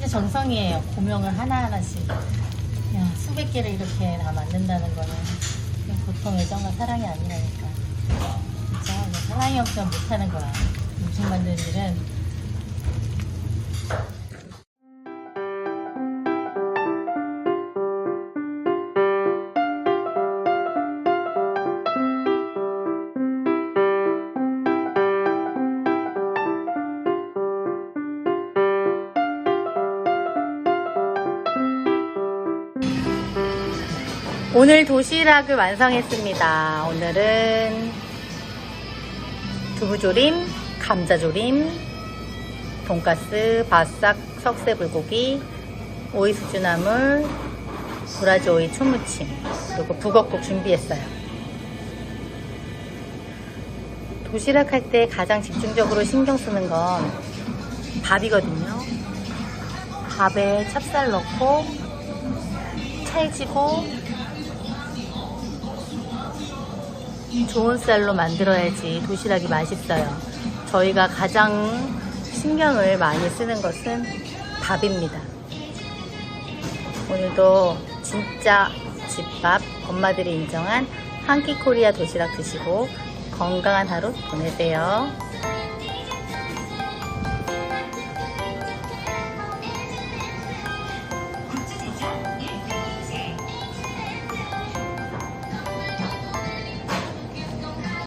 정성이에요. 고명을 하나하나씩. 야, 수백 개를 이렇게 다 만든다는 거는 보통 애정과 사랑이 아니라니까. 진짜 이거 사랑이 없으면 못하는 거야. 음식 만드는 일은. 오늘 도시락을 완성했습니다. 오늘은 두부조림, 감자조림, 돈가스, 바싹 석쇠 불고기, 오이 수주나물, 브라지 오이 초무침, 그리고 북엇국 준비했어요. 도시락 할 때 가장 집중적으로 신경 쓰는 건 밥이거든요. 밥에 찹쌀 넣고 찰지고 좋은 쌀로 만들어야지 도시락이 맛있어요. 저희가 가장 신경을 많이 쓰는 것은 밥입니다. 오늘도 진짜 집밥 엄마들이 인정한 한끼 코리아 도시락 드시고 건강한 하루 보내세요.